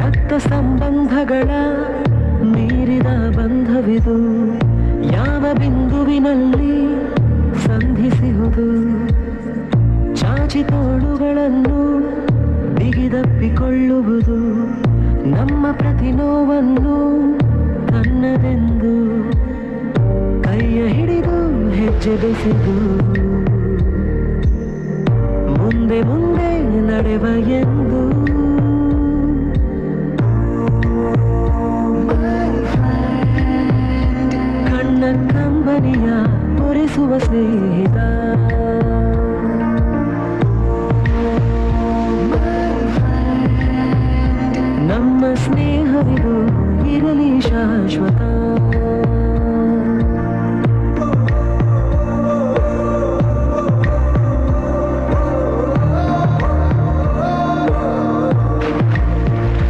ರಕ್ತ ಸಂಬಂಧಗಳ ಮೀರಿದ ಬಂಧವಿದು, ಯಾವ ಬಿಂದುವಿನಲ್ಲಿ ಸಂಧಿಸುವುದು ಚಾಚಿ ತೋಳುಗಳನ್ನು ಬಿಗಿದಪ್ಪಿಕೊಳ್ಳುವುದು ನಮ್ಮ ಪ್ರತಿ ನೋವನ್ನು ತನ್ನದೆಂದು. ಕೈಯ ಹಿಡಿದು ಹೆಜ್ಜೆ ಬೆಸೆದು, ಮುಂದೆ ಮುಂದೆ ನಡೆವ ಎಂದು. ಕಣ್ಣ ಕಂಬನಿಯ ಒರೆಸುವ ಸ್ನೇಹಿತ. ನಮ್ಮ ಸ್ನೇಹವಿದು ಇರಲಿ ಶಾಶ್ವತ.